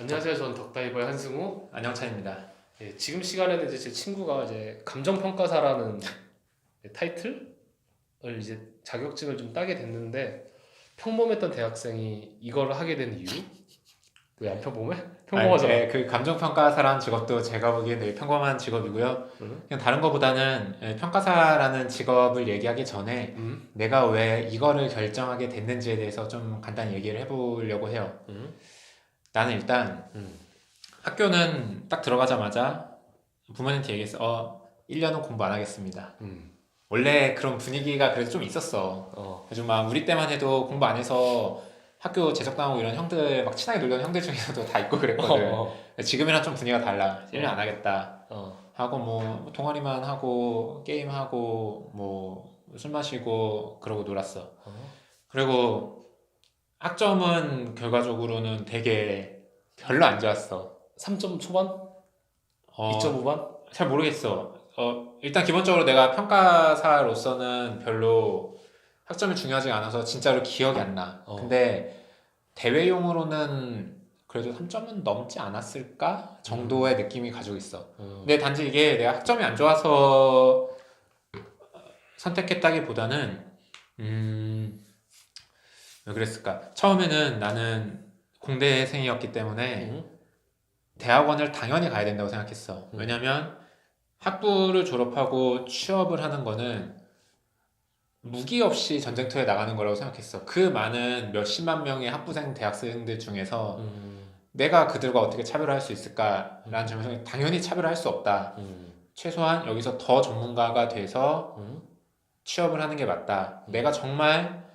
안녕하세요. 저는 덕다이버의 한승우. 안녕찬입니다. 예, 지금 시간에는 이제 제 친구가 이제 감정평가사라는 타이틀을 이제 자격증을 좀 따게 됐는데 평범했던 대학생이 이걸 하게 된 이유? 왜안 평범해? 평범하잖아. 아니, 예, 그 감정평가사라는 직업도 제가 보기엔 되게 평범한 직업이고요. 응? 그냥 다른 것보다는 예, 평가사라는 직업을 얘기하기 전에 음? 내가 왜 이거를 결정하게 됐는지에 대해서 좀 간단히 얘기를 해보려고 해요. 음? 나는 일단 음. 학교는 딱 들어가자마자 부모님한테 얘기했어. 어, 1년은 공부 안 하겠습니다. 음. 원래 그런 분위기가 그래도 좀 있었어. 어. 요즘 막 우리 때만 해도 공부 안 해서 학교 제적당하고 이런 형들 막 친하게 놀던 형들 중에서도 다 있고 그랬거든. 어. 지금이랑 좀 분위기가 달라. 1년 안 하겠다. 어. 하고 뭐 동아리만 하고 게임 하고 뭐 술 마시고 그러고 놀았어. 어. 그리고 학점은 결과적으로는 되게 별로 안 좋았어. 3점 초반? 어, 2점 후반? 잘 모르겠어. 어, 일단 기본적으로 내가 평가사로서는 별로 학점이 중요하지 않아서 진짜로 기억이 안 나. 어. 근데 대회용으로는 그래도 3점은 넘지 않았을까 정도의 느낌이 가지고 있어. 어. 근데 단지 이게 내가 학점이 안 좋아서 선택했다기보다는 음, 왜 그랬을까? 처음에는 나는 공대생이었기 때문에 음? 대학원을 당연히 가야 된다고 생각했어. 음. 왜냐면 학부를 졸업하고 취업을 하는 거는 무기 없이 전쟁터에 나가는 거라고 생각했어. 그 많은 몇십만 명의 학부생 대학생들 중에서 음. 내가 그들과 어떻게 차별화할 수 있을까라는 점에서 당연히 차별화할 수 없다. 음. 최소한 여기서 더 전문가가 돼서 음. 취업을 하는 게 맞다. 내가 정말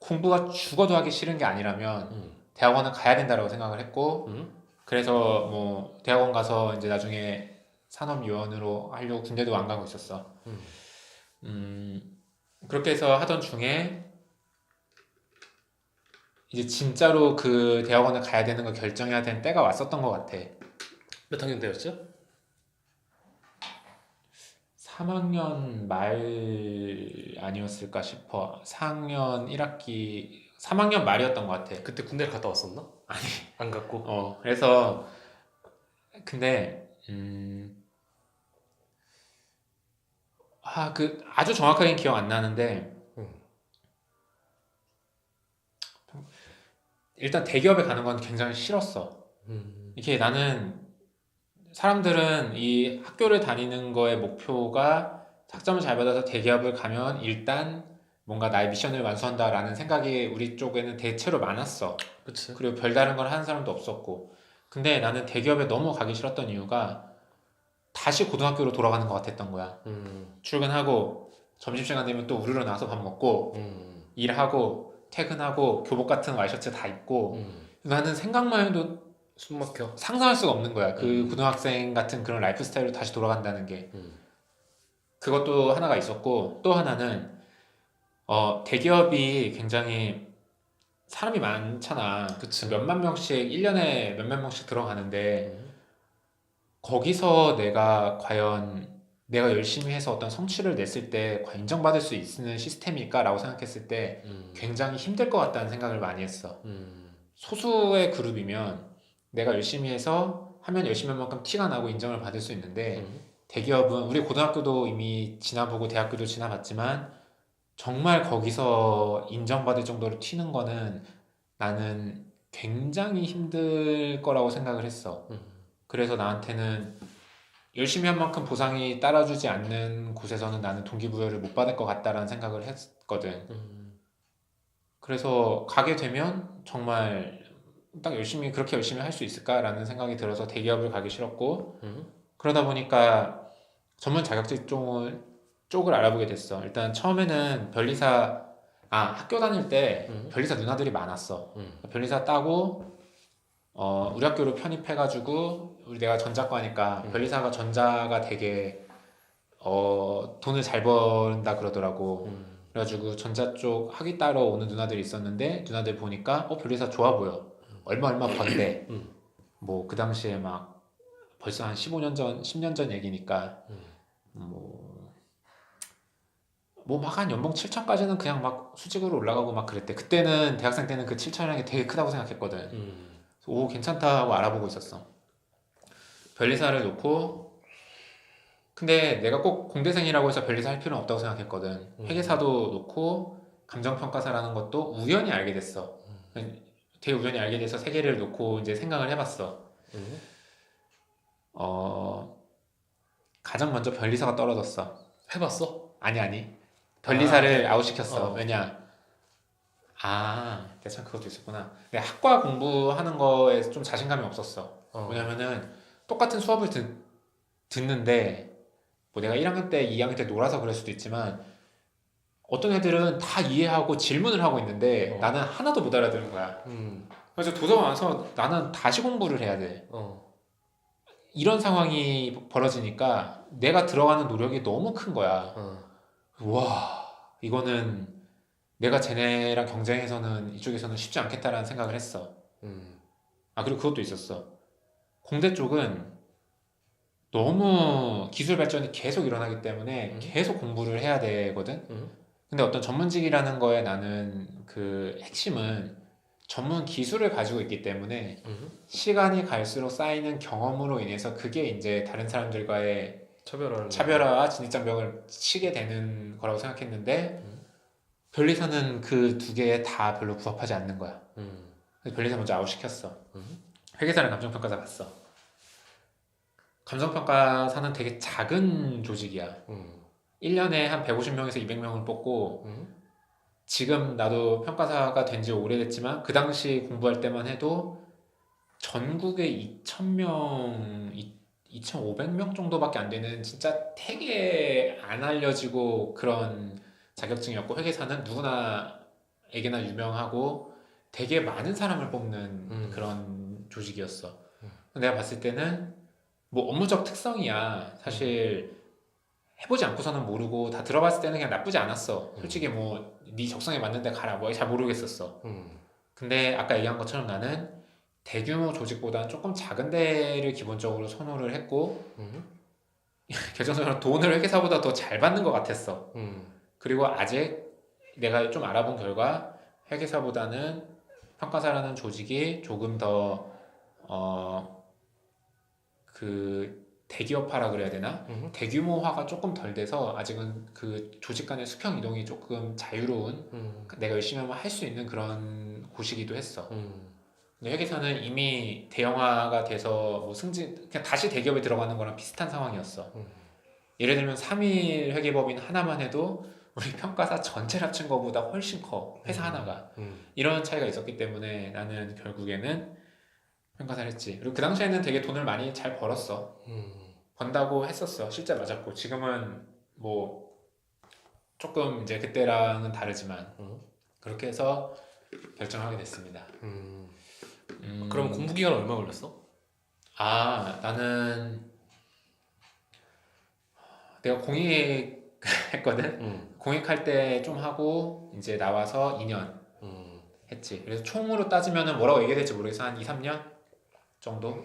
공부가 죽어도 하기 싫은 게 아니라면 음. 대학원은 가야 된다라고 생각을 했고 음. 그래서 뭐 대학원 가서 이제 나중에 산업요원으로 하려고 군대도 안 가고 있었어. 음. 음, 그렇게 해서 하던 중에 이제 진짜로 그 대학원을 가야 되는 걸 결정해야 되는 때가 왔었던 것 같아. 몇 학년 때였죠? 3학년 말 아니었을까 싶어. 4학년 1학기, 3학년 말이었던 것 같아. 그때 군대를 갔다 왔었나? 아니. 안 갔고. 어, 그래서 근데 음, 아, 그 아주 정확하게 기억 안 나는데 음. 일단 대기업에 가는 건 굉장히 싫었어. 음. 이게 나는 사람들은 이 학교를 다니는 거의 목표가 학점을 잘 받아서 대기업을 가면 일단 뭔가 나의 미션을 완수한다라는 생각이 우리 쪽에는 대체로 많았어. 그치. 그리고 별다른 걸 하는 사람도 없었고. 근데 나는 대기업에 너무 가기 싫었던 이유가 다시 고등학교로 돌아가는 것 같았던 거야. 음. 출근하고 점심시간 되면 또 우르르 나와서 밥 먹고 음. 일하고 퇴근하고 교복 같은 와이셔츠 다 입고 음. 나는 생각만 해도 숨 막혀. 상상할 수가 없는 거야. 그 음. 고등학생 같은 그런 라이프 스타일로 다시 돌아간다는 게. 음. 그것도 하나가 있었고 또 하나는 어, 대기업이 굉장히 사람이 많잖아. 그치. 몇만 명씩 1년에 몇몇 명씩 들어가는데 음. 거기서 내가 과연 내가 열심히 해서 어떤 성취를 냈을 때 과연 인정받을 수 있는 시스템일까라고 생각했을 때 음. 굉장히 힘들 것 같다는 생각을 많이 했어. 음. 소수의 그룹이면 내가 열심히 해서 하면 열심히 한 만큼 티가 나고 인정을 받을 수 있는데 음. 대기업은 우리 고등학교도 이미 지나보고 대학교도 지나봤지만 정말 거기서 인정받을 정도로 튀는 거는 나는 굉장히 힘들 거라고 생각을 했어. 음. 그래서 나한테는 열심히 한 만큼 보상이 따라주지 않는 곳에서는 나는 동기부여를 못 받을 것 같다라는 생각을 했거든. 음. 그래서 가게 되면 정말 딱 열심히 그렇게 열심히 할 수 있을까라는 생각이 들어서 대기업을 가기 싫었고 음. 그러다 보니까 전문 자격증 쪽을, 쪽을 알아보게 됐어. 일단 처음에는 변리사, 아, 학교 다닐 때 음. 변리사 누나들이 많았어. 음. 변리사 따고, 어, 우리 학교로 편입해가지고, 우리 내가 전자과니까 음. 변리사가 전자가 되게, 어, 돈을 잘 번다 그러더라고. 음. 그래가지고 전자 쪽 학위 따러 오는 누나들이 있었는데, 누나들 보니까, 어, 변리사 좋아 보여. 얼마 얼마 번대. 음. 뭐, 그 당시에 막, 벌써 한 15년 전, 10년 전 얘기니까, 음. 뭐, 뭐막한 연봉 7천까지는 그냥 막 수직으로 올라가고 막 그랬대. 그때는 대학생 때는 그 7천이라는 게 되게 크다고 생각했거든. 음. 오 괜찮다 하고 알아보고 있었어. 변리사를 놓고 근데 내가 꼭 공대생이라고 해서 변리사 할 필요는 없다고 생각했거든. 음. 회계사도 놓고 감정평가사라는 것도 우연히 알게 됐어. 되게 우연히 알게 돼서 세 개를 놓고 이제 생각을 해봤어. 음. 어 가장 먼저 변리사가 떨어졌어. 해봤어? 아니 아니 변리사를 아, 아웃시켰어. 어. 왜냐? 아, 내가 참 그것도 있었구나. 내가 학과 공부하는 거에 좀 자신감이 없었어. 어. 왜냐면은 똑같은 수업을 듣, 듣는데 뭐 내가 1학년 때, 2학년 때 놀아서 그럴 수도 있지만 어떤 애들은 다 이해하고 질문을 하고 있는데 어. 나는 하나도 못 알아듣는 거야. 음. 그래서 도서관 와서 나는 다시 공부를 해야 돼. 어. 이런 상황이 벌어지니까 내가 들어가는 노력이 너무 큰 거야. 어. 와, 이거는 내가 쟤네랑 경쟁해서는 이쪽에서는 쉽지 않겠다라는 생각을 했어. 음. 아, 그리고 그것도 있었어. 공대 쪽은 너무 기술 발전이 계속 일어나기 때문에 음. 계속 공부를 해야 되거든. 음. 근데 어떤 전문직이라는 거에 나는 그 핵심은 전문 기술을 가지고 있기 때문에 음. 시간이 갈수록 쌓이는 경험으로 인해서 그게 이제 다른 사람들과의 차별화를. 차별화와 진입장벽을 치게 되는 거라고 생각했는데 음. 변리사는 그 두 개에 다 별로 부합하지 않는 거야. 음. 변리사 먼저 아웃 시켰어. 음. 회계사는 감정평가사 봤어. 감정평가사는 되게 작은 조직이야. 음. 1년에 한 150명에서 200명을 뽑고 음. 지금 나도 평가사가 된 지 오래됐지만 그 당시 공부할 때만 해도 전국에 2,000명, 2,500명 정도밖에 안 되는 진짜 되게 안 알려지고 그런 자격증이었고 회계사는 누구나에게나 유명하고 되게 많은 사람을 뽑는 음. 그런 조직이었어. 음. 내가 봤을 때는 뭐 업무적 특성이야. 사실 해보지 않고서는 모르고 다 들어봤을 때는 그냥 나쁘지 않았어. 솔직히 뭐 네 적성에 맞는데 가라 뭐 잘 모르겠었어. 음. 근데 아까 얘기한 것처럼 나는 대규모 조직보다는 조금 작은 데를 기본적으로 선호를 했고 음. 결정적으로 돈을 회계사보다 더 잘 받는 것 같았어. 음. 그리고 아직 내가 좀 알아본 결과 회계사보다는 평가사라는 조직이 조금 어, 더어 그 대기업화라 그래야 되나? 음. 대규모화가 조금 덜 돼서 아직은 그 조직 간의 수평 이동이 조금 자유로운 음. 내가 열심히 하면 할 수 있는 그런 곳이기도 했어. 음. 근데 회계사는 이미 대형화가 돼서 뭐 승진 그냥 다시 대기업에 들어가는 거랑 비슷한 상황이었어. 음. 예를 들면 3일 회계법인 하나만 해도 우리 평가사 전체를 합친 거보다 훨씬 커. 회사 음. 하나가. 음. 이런 차이가 있었기 때문에 나는 결국에는 평가사를 했지. 그리고 그 당시에는 되게 돈을 많이 잘 벌었어. 음. 번다고 했었어. 실제 맞았고. 지금은 뭐 조금 이제 그때랑은 다르지만 음. 그렇게 해서 결정하게 됐습니다. 음. 음, 그럼 공부 기간 얼마 걸렸어? 아 나는 내가 공익 했거든. 음. 공익할 때 좀 하고 이제 나와서 2년 음. 했지. 그래서 총으로 따지면은 뭐라고 얘기해야 될지 모르겠어. 한 2, 3년 정도?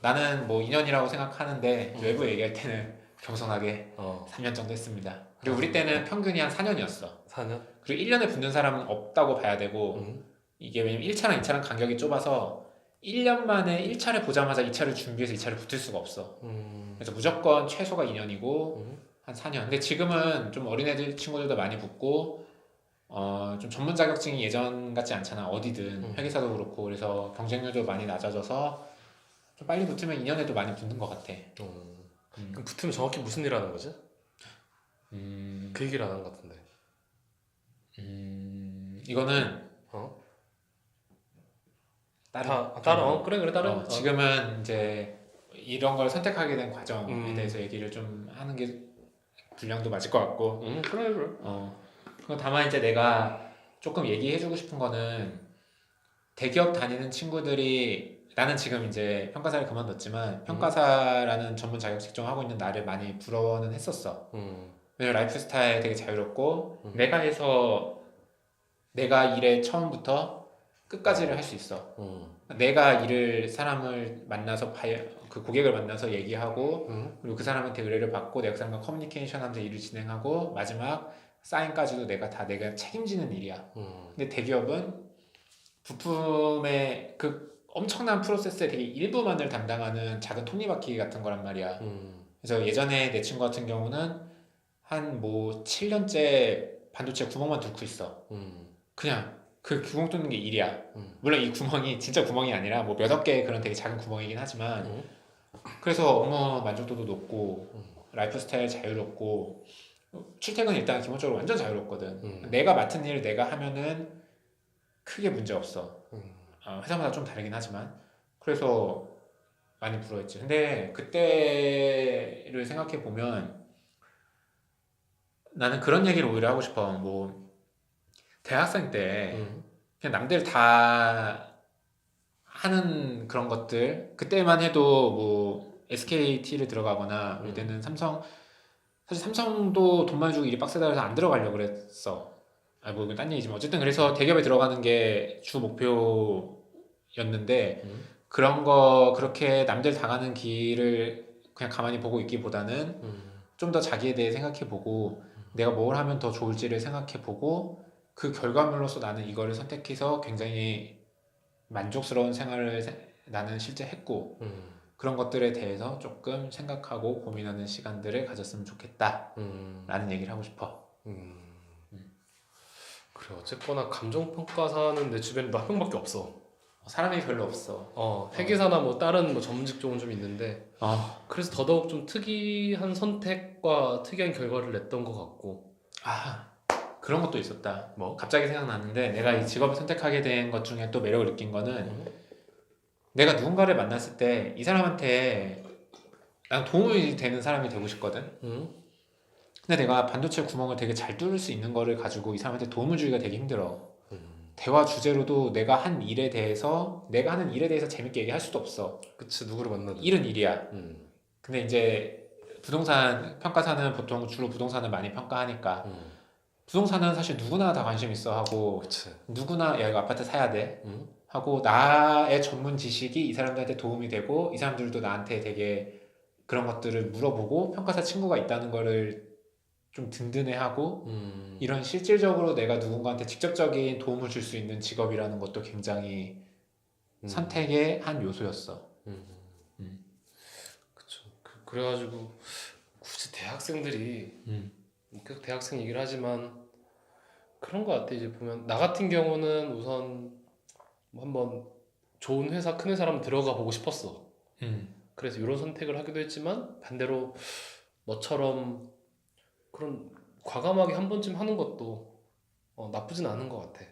나는 뭐 2년이라고 생각하는데 음. 외부 얘기할 때는 겸손하게 어. 3년 정도 했습니다. 그리고 우리 때는 평균이 한 4년이었어. 4년? 그리고 1년에 붙는 사람은 없다고 봐야 되고 음. 이게 왜냐면 1차랑 2차랑 간격이 좁아서 1년 만에 1차를 보자마자 2차를 준비해서 2차를 붙을 수가 없어. 음. 그래서 무조건 최소가 2년이고 음. 한 4년. 근데 지금은 좀 어린애들 친구들도 많이 붙고 어, 좀 전문 자격증이 예전 같지 않잖아. 어디든 음. 회계사도 그렇고 그래서 경쟁률도 많이 낮아져서 좀 빨리 붙으면 2년에도 많이 붙는 것 같아. 음. 음, 그럼 붙으면 정확히 무슨 일 하는 거지? 음, 그 얘기를 안 한 것 같은데. 음, 이거는 어? 다른 다 따로 어, 그래 그래 다른 어, 지금은 이제 이런 걸 선택하게 된 과정에 음. 대해서 얘기를 좀 하는 게 분량도 맞을 것 같고 음 그래 그래. 어, 다만 이제 내가 조금 얘기해주고 싶은 거는 대기업 다니는 친구들이 나는 지금 이제 평가사를 그만뒀지만 평가사라는 전문 자격 측정하고 있는 나를 많이 부러워는 했었어. 음. 왜냐면 라이프 스타일 되게 자유롭고 음. 내가 해서 내가 일에 처음부터 끝까지를 할 수 있어. 음. 내가 일을 사람을 만나서 봐야 그 고객을 만나서 얘기하고 음. 그리고 그 사람한테 의뢰를 받고 내가 그 사람과 커뮤니케이션 하면서 일을 진행하고 마지막 사인까지도 내가 다 내가 책임지는 일이야. 음. 근데 대기업은 부품의 그 엄청난 프로세스의 되게 일부만을 담당하는 작은 톱니바퀴 같은 거란 말이야. 음. 그래서 예전에 내 친구 같은 경우는 한 뭐 7년째 반도체 구멍만 뚫고 있어. 음. 그냥 그 구멍 뚫는 게 일이야. 음. 물론 이 구멍이 진짜 구멍이 아니라 뭐 몇억 개의 그런 되게 작은 구멍이긴 하지만 음. 그래서 업무 만족도도 높고 음. 라이프 스타일 자유롭고 출퇴근 일단 기본적으로 완전 자유롭거든. 음. 내가 맡은 일을 내가 하면은 크게 문제 없어. 음. 어, 회사마다 좀 다르긴 하지만 그래서 많이 부러웠지. 근데 그때를 생각해 보면 나는 그런 얘기를 오히려 하고 싶어. 뭐 대학생 때 음. 그냥 남들 다 하는 그런 것들 그때만 해도 뭐 SKT를 들어가거나 음. 이때는 삼성 사실 삼성도 돈 많이 주고 일이 빡세다 해서 안 들어가려고 그랬어. 아뭐 이건 딴 얘기지만 어쨌든 그래서 대기업에 들어가는 게 주 목표 였는데 음. 그런 거 그렇게 남들 다 가는 길을 그냥 가만히 보고 있기보다는 음. 좀더 자기에 대해 생각해보고 내가 뭘 하면 더 좋을지를 생각해보고 그 결과물로서 나는 이거를 선택해서 굉장히 만족스러운 생활을 세- 나는 실제 했고 음. 그런 것들에 대해서 조금 생각하고 고민하는 시간들을 가졌으면 좋겠다라는 음. 얘기를 하고 싶어. 음. 음. 그래 어쨌거나 감정 평가사는 내 주변에 너한 명밖에 없어. 사람이 별로 없어. 어 회계사나 뭐 다른 뭐 전문 직종은 좀 있는데 어, 그래서 더더욱 좀 특이한 선택과 특이한 결과를 냈던 것 같고 아 그런 것도 있었다. 뭐 갑자기 생각났는데 내가 이 직업을 선택하게 된 것 중에 또 매력을 느낀 거는 음. 내가 누군가를 만났을 때 이 사람한테 난 도움이 되는 사람이 되고 싶거든. 음. 근데 내가 반도체 구멍을 되게 잘 뚫을 수 있는 거를 가지고 이 사람한테 도움을 주기가 되게 힘들어. 음. 대화 주제로도 내가 한 일에 대해서 내가 하는 일에 대해서 재밌게 얘기할 수도 없어. 그치 누구를 만나든 일은 일이야. 음. 근데 이제 부동산 평가사는 보통 주로 부동산을 많이 평가하니까 음. 부동산은 사실 누구나 다 관심 있어 하고 그치 누구나 야 이거 아파트 사야 돼 음. 하고 나의 전문 지식이 이 사람들한테 도움이 되고 이 사람들도 나한테 되게 그런 것들을 물어보고 평가사 친구가 있다는 거를 좀 든든해하고 음. 이런 실질적으로 내가 누군가한테 직접적인 도움을 줄 수 있는 직업이라는 것도 굉장히 음. 선택의 한 요소였어. 음. 음. 그쵸 그, 그래가지고 굳이 대학생들이 음. 계속 대학생 얘기를 하지만 그런 거 같아 이제 보면 나 같은 경우는 우선 뭐 한번 좋은 회사 큰 회사 한번 들어가 보고 싶었어 음. 그래서 이런 선택을 하기도 했지만 반대로 너처럼 그런 과감하게 한 번쯤 하는 것도 어, 나쁘진 않은 것 같아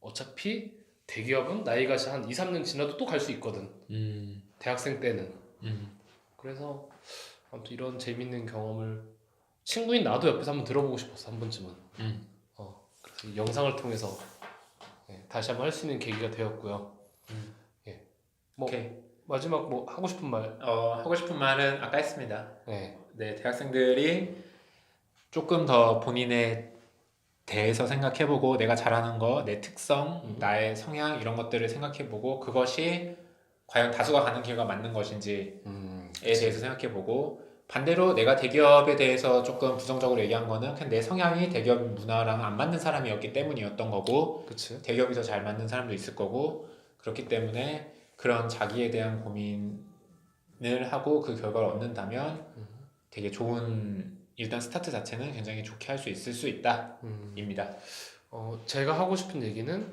어차피 대기업은 나이가 한 2, 3년 지나도 또 갈 수 있거든 음. 대학생 때는 음. 그래서 아무튼 이런 재밌는 경험을 친구인 나도 옆에서 한번 들어보고 싶었어 한 번쯤은 음. 어, 그래서 이 영상을 통해서 예, 다시 한번 할 수 있는 계기가 되었고요. 음. 예. 뭐 오케이. 마지막 뭐 하고 싶은 말. 어, 하고 싶은 말은 아까 했습니다. 예. 네, 대학생들이 조금 더 본인에 대해서 생각해보고 내가 잘하는 거, 내 특성, 음. 나의 성향 이런 것들을 생각해보고 그것이 과연 다수가 가는 길과 맞는 것인지에 음. 대해서 생각해보고 반대로 내가 대기업에 대해서 조금 부정적으로 얘기한 거는 그냥 내 성향이 대기업 문화랑 안 맞는 사람이었기 때문이었던 거고 그치. 대기업이 더 잘 맞는 사람도 있을 거고 그렇기 때문에 그런 자기에 대한 고민을 하고 그 결과를 얻는다면 음. 되게 좋은 일단 스타트 자체는 굉장히 좋게 할 수 있을 수 있다 음. 입니다. 어, 제가 하고 싶은 얘기는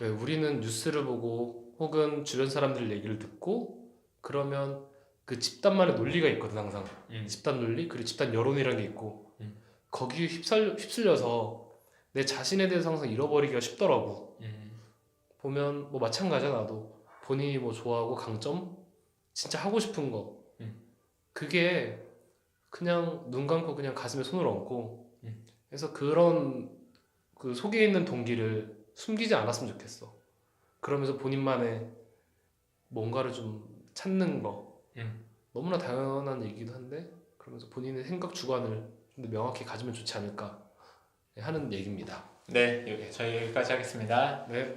왜 우리는 뉴스를 보고 혹은 주변 사람들 얘기를 듣고 그러면 그 집단만의 논리가 있거든 항상. 음. 집단 논리 그리고 집단 여론이라는 게 있고 음. 거기에 휩쓸려, 휩쓸려서 내 자신에 대해서 항상 잃어버리기가 쉽더라고. 음. 보면 뭐 마찬가지야 나도 본인이 뭐 좋아하고 강점 진짜 하고 싶은 거 음. 그게 그냥 눈 감고 그냥 가슴에 손을 얹고 음. 그래서 그런 그 속에 있는 동기를 숨기지 않았으면 좋겠어 그러면서 본인만의 뭔가를 좀 찾는 거 음. 너무나 당연한 얘기도 한데 그러면서 본인의 생각 주관을 좀 더 명확히 가지면 좋지 않을까 하는 얘기입니다 네, 저희 여기까지 하겠습니다. 네